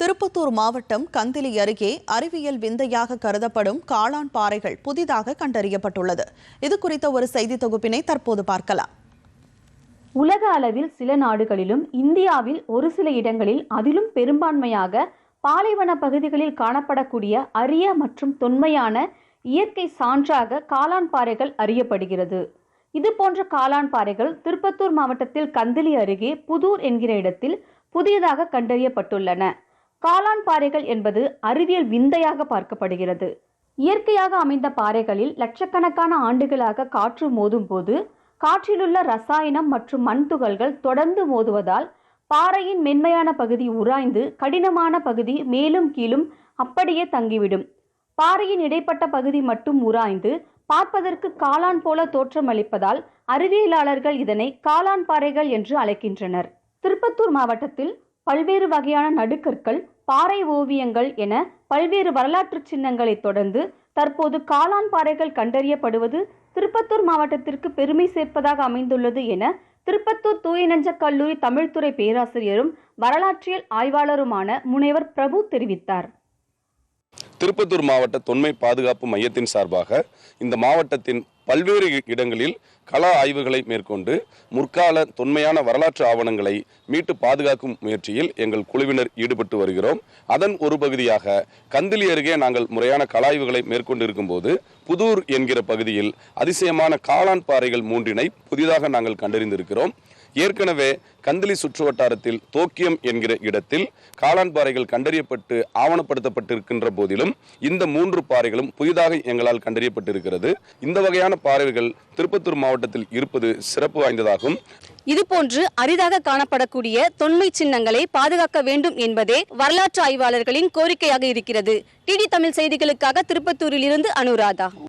திருப்பத்தூர் மாவட்டம் கந்திலி அருகே அறிவியல் விந்தையாக கருதப்படும் காளான் பாறைகள் புதிதாக கண்டறியப்பட்டுள்ளது. இது குறித்த ஒரு செய்தி தொகுப்பினை தற்போது பார்க்கலாம். உலக அளவில் சில நாடுகளிலும் இந்தியாவில் ஒரு சில இடங்களில் அதிலும் பெரும்பான்மையாக பாலைவன பகுதிகளில் காணப்படக்கூடிய அரிய மற்றும் தொன்மையான இயற்கை சான்றாக காளான் பாறைகள் அறியப்படுகிறது. இது போன்ற காளான் பாறைகள் திருப்பத்தூர் மாவட்டத்தில் கந்திலி அருகே புதூர் என்கிற இடத்தில் புதியதாக கண்டறியப்பட்டுள்ளன. காளான் பாறைகள் என்பது அறிவியல் விந்தையாக பார்க்கப்படுகிறது. இயற்கையாக அமைந்த பாறைகளில் லட்சக்கணக்கான ஆண்டுகளாக காற்று மோதும் போது காற்றிலுள்ள ரசாயனம் மற்றும் மண் துகள்கள் தொடர்ந்து மோதுவதால் பாறையின் மென்மையான பகுதி உராய்ந்து கடினமான பகுதி மேலும் கீழும் அப்படியே தங்கிவிடும். பாறையின் இடைப்பட்ட பகுதி மட்டும் உராய்ந்து பார்ப்பதற்கு காளான் போல தோற்றமளிப்பதால் அறிவியலாளர்கள் இதனை காளான் பாறைகள் என்று அழைக்கின்றனர். திருப்பத்தூர் மாவட்டத்தில் பல்வேறு வகையான நடுக்கற்கள் பாறை ஓவியங்கள் என பல்வேறு வரலாற்று சின்னங்களை தொடர்ந்து தற்போது காளான் பாறைகள் கண்டறியப்படுவது திருப்பத்தூர் மாவட்டத்திற்கு பெருமை சேர்ப்பதாக அமைந்துள்ளது என திருப்பத்தூர் தூயநெஞ்ச கல்லூரி தமிழ்துறை பேராசிரியரும் வரலாற்றியல் ஆய்வாளருமான முனைவர் பிரபு தெரிவித்தார். திருப்பத்தூர் மாவட்ட தொன்மை பாதுகாப்பு மையத்தின் சார்பாக இந்த மாவட்டத்தின் பல்வேறு இடங்களில் கள ஆய்வுகளை மேற்கொண்டு முற்கால தொன்மையான வரலாற்று ஆவணங்களை மீட்டு பாதுகாக்கும் முயற்சியில் எங்கள் குழுவினர் ஈடுபட்டு வருகிறோம். அதன் ஒரு பகுதியாக கந்திலி அருகே நாங்கள் முறையான கள ஆய்வுகளை மேற்கொண்டிருக்கும் போது புதூர் என்கிற பகுதியில் அதிசயமான காளான் பாறைகள் மூன்றினை புதிதாக நாங்கள் கண்டறிந்திருக்கிறோம். ஏற்கனவே கந்திலி சுற்றுவட்டாரத்தில் தோக்கியம் என்கிற இடத்தில் காளான் பாறைகள் கண்டறியப்பட்டு ஆவணப்படுத்தப்பட்டிருக்கின்ற போதிலும் இந்த மூன்று பாறைகளும் புதிதாக எங்களால் கண்டறியப்பட்டிருக்கிறது. இந்த வகையான பாறைகள் திருப்பத்தூர் மாவட்டத்தில் இருப்பது சிறப்பு வாய்ந்ததாகும். இதுபோன்று அரிதாக காணப்படக்கூடிய தொன்மை சின்னங்களை பாதுகாக்க வேண்டும் என்பதே வரலாற்று ஆய்வாளர்களின் கோரிக்கையாக இருக்கிறது. டிடி தமிழ் செய்திகளுக்காக திருப்பத்தூரில் இருந்து அனுராதா.